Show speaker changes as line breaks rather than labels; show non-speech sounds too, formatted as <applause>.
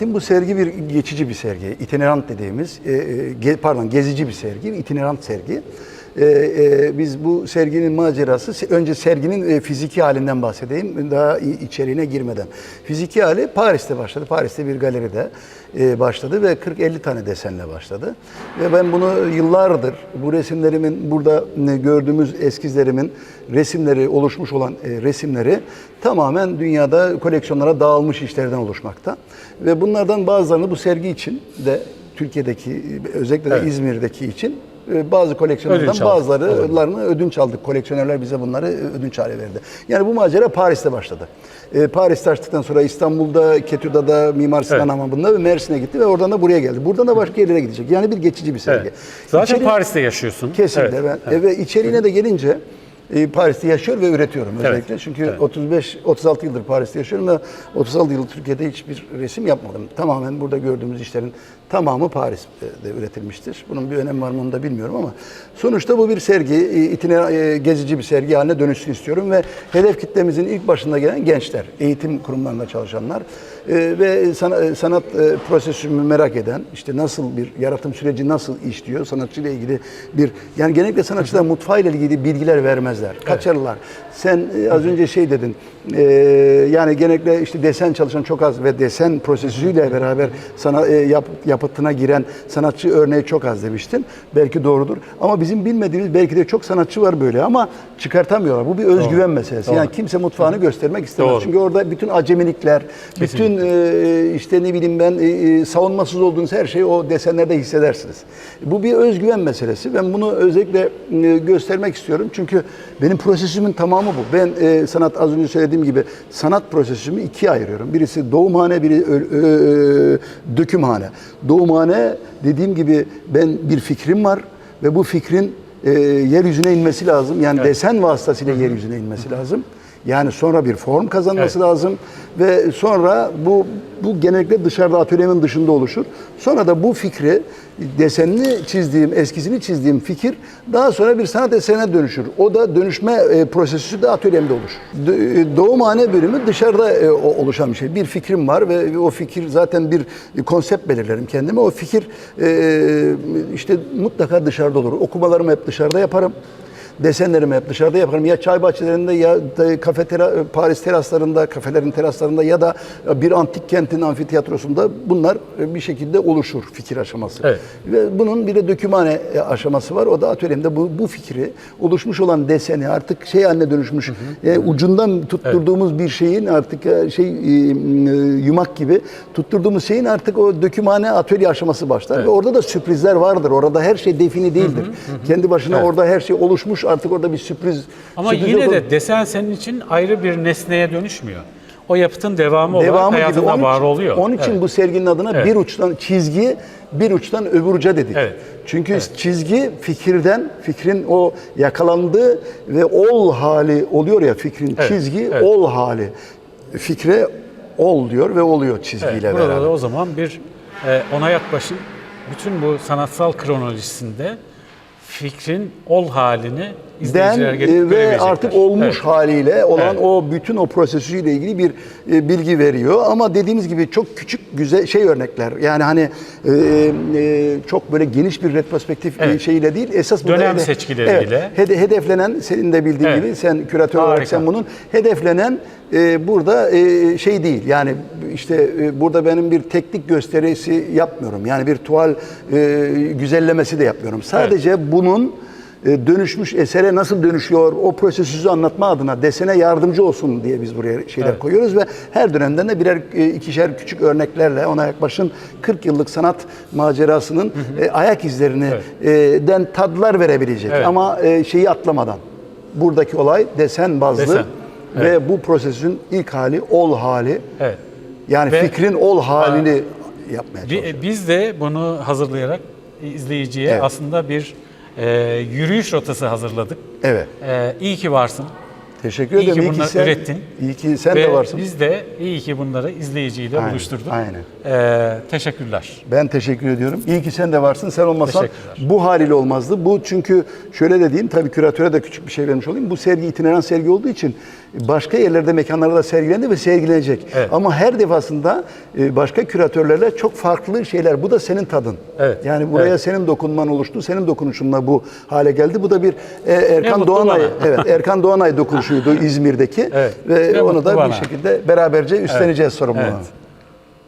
Bu sergi bir geçici bir sergi, itinerant dediğimiz, e, e, pardon gezici bir sergi, itinerant sergi. E, e, biz bu serginin macerası, önce serginin e, fiziki halinden bahsedeyim, daha içeriğine girmeden. Fiziki hali Paris'te başladı, Paris'te bir galeride e, başladı ve 40-50 tane desenle başladı. Ve ben bunu yıllardır, bu resimlerimin, burada e, gördüğümüz eskizlerimin resimleri, oluşmuş olan e, resimleri tamamen dünyada koleksiyonlara dağılmış işlerden oluşmakta. Ve bunlardan bazılarını bu sergi için de Türkiye'deki özellikle de İzmir'deki için e, bazı koleksiyonlardan
Ödünç
bazılarını ödünç aldık. Koleksiyonerler bize bunları ödünç hale verdi. Yani bu macera Paris'te başladı. E, Paris'te açtıktan sonra İstanbul'da, Ketuda'da, Mimar Sinan
Evet.
Hamamı'nda ve Mersin'e gitti ve oradan da buraya geldi. Buradan da başka yerlere gidecek. Yani bir geçici bir sergi.
Evet. Zaten
İçeri-
Paris'te yaşıyorsun.
Kesinlikle.
Evet.
Ben, e, Ve içeriğine de gelince e, Paris'te yaşıyor ve üretiyorum özellikle.
Evet.
Çünkü
Evet.
35 36 yıldır Paris'te yaşıyorum ve 36 yıl Türkiye'de hiçbir resim yapmadım. Tamamen burada gördüğümüz işlerin tamamı Paris'te üretilmiştir. Bunun bir önemi var mı onu da bilmiyorum ama sonuçta bu bir sergi, e, itine e, gezici bir sergi haline dönüşsün istiyorum ve hedef kitlemizin ilk başında gelen gençler, eğitim kurumlarında çalışanlar e, ve sana- e, sanat e, prosesini merak eden, işte nasıl bir yaratım süreci nasıl işliyor, sanatçıyla ilgili bir yani genellikle sanatçılar mutfağıyla ilgili bilgiler vermezler, kaçarlar. Sen e, az önce şey dedin, e, yani genellikle işte desen çalışan çok az ve desen prosesüyle beraber sana e, yap, yapıtına giren sanatçı örneği çok az demiştin. Belki doğrudur. Ama bizim bilmediğimiz belki de çok sanatçı var böyle ama çıkartamıyorlar. Bu bir özgüven meselesi. Yani kimse mutfağını göstermek istemez.
Doğru.
Çünkü orada bütün acemilikler, bütün e, işte ne bileyim ben e, e, savunmasız olduğunuz her şeyi o desenlerde hissedersiniz. Bu bir özgüven meselesi. Ben bunu özellikle e, göstermek istiyorum. Çünkü benim prosesümün tamamı bu. Ben e, sanat az önce söylediğim gibi sanat prosesümü ikiye ayırıyorum. Birisi doğumhane, biri ö- ö- dökümhane. Doğumhane dediğim gibi ben bir fikrim var ve bu fikrin e, yeryüzüne inmesi lazım. Yani desen vasıtasıyla yeryüzüne inmesi lazım. Yani sonra bir form kazanması
Evet.
lazım ve sonra bu bu genellikle dışarıda atölyemin dışında oluşur. Sonra da bu fikri desenini çizdiğim, eskizini çizdiğim fikir daha sonra bir sanat eserine dönüşür. O da dönüşme e, prosesi de atölyemde oluşur. D- e, doğumhane bölümü dışarıda e, oluşan bir şey. Bir fikrim var ve o fikir zaten bir konsept belirlerim kendime. O fikir e, işte mutlaka dışarıda olur. Okumalarımı hep dışarıda yaparım. Desenlerimi hep dışarıda yaparım. Ya çay bahçelerinde ya kafe tera- Paris teraslarında, kafelerin teraslarında ya da bir antik kentin amfiteyatrosunda bunlar bir şekilde oluşur fikir aşaması.
Evet.
Ve bunun bir de dökümhane aşaması var. O da atölyemde bu, bu fikri oluşmuş olan deseni artık şey haline dönüşmüş. e, ucundan tutturduğumuz bir şeyin artık e, şey e, e, yumak gibi tutturduğumuz şeyin artık o dökümhane atölye aşaması başlar. Ve orada da sürprizler vardır. Orada her şey defini değildir. Kendi başına orada her şey oluşmuş artık orada bir sürpriz.
Ama
sürpriz
yine
yok.
de desen senin için ayrı bir nesneye dönüşmüyor. O yapıtın devamı, olarak
devamı gibi.
hayatında
Onun
var
için,
oluyor.
Onun için
Evet.
bu serginin adına
Evet.
bir uçtan çizgi, bir uçtan öbür uca dedik.
Evet.
Çünkü çizgi fikirden, fikrin o yakalandığı ve ol hali oluyor ya fikrin
Evet,
çizgi
evet.
ol hali. Fikre ol diyor ve oluyor çizgiyle
Evet, burada
beraber.
da o zaman bir e, Onay Akbaş'ın bütün bu sanatsal kronolojisinde fikrin ol halini
Den e, ve artık olmuş
Evet.
haliyle olan
Evet.
o bütün o prosesüyle ilgili bir e, bilgi veriyor. Ama dediğimiz gibi çok küçük güzel şey örnekler. Yani hani e, e, çok böyle geniş bir retrospektif
Evet.
şeyiyle değil. Esas
Dönem
hede-
seçkileriyle.
Evet, hede- hedeflenen senin de bildiğin
Evet.
gibi sen küratör olarak sen bunun hedeflenen e, burada e, şey değil. Yani işte e, burada benim bir teknik gösterisi yapmıyorum. Yani bir tuval e, güzellemesi de yapmıyorum. Sadece bunun e, dönüşmüş esere nasıl dönüşüyor o prosesü anlatma adına desene yardımcı olsun diye biz buraya şeyler
Evet.
koyuyoruz ve her dönemden de birer e, ikişer küçük örneklerle ona yaklaşın 40 yıllık sanat macerasının e, ayak izlerini e, den tadlar verebilecek
Evet.
ama e, şeyi atlamadan. Buradaki olay desen bazlı
Desen.
Ve bu prosesin ilk hali ol hali.
Evet.
Yani
Ve-
fikrin ol halini yapmaya
Bi-
çalışıyoruz.
Biz de bunu hazırlayarak izleyiciye
Evet.
aslında bir e, yürüyüş rotası hazırladık.
Evet.
E, iyi ki varsın.
Teşekkür
İyi
ederim.
ki
İyi ki
bunları
sen,
ürettin.
iyi ki sen
Ve
de varsın.
biz de iyi ki bunları izleyiciyle
Aynen,
buluşturduk.
aynen.
E, teşekkürler.
Ben teşekkür ediyorum. İyi ki sen de varsın. Sen olmasan bu haliyle olmazdı. Bu çünkü şöyle de diyeyim tabii küratöre de küçük bir şey vermiş olayım. Bu sergi itinerant sergi olduğu için başka yerlerde, mekanlarda da sergilendi ve sergilenecek.
Evet.
Ama her defasında e, başka küratörlerle çok farklı şeyler. Bu da senin tadın.
Evet.
Yani buraya
Evet.
senin dokunman oluştu. Senin dokunuşunla bu hale geldi. Bu da bir e, Erkan Doğanay,
bana.
evet <laughs> Erkan Doğanay dokunuşuydu İzmir'deki
Evet.
ve
Ne
onu da
bana.
bir şekilde beraberce üstleneceğiz sorumluluğunu.
Evet.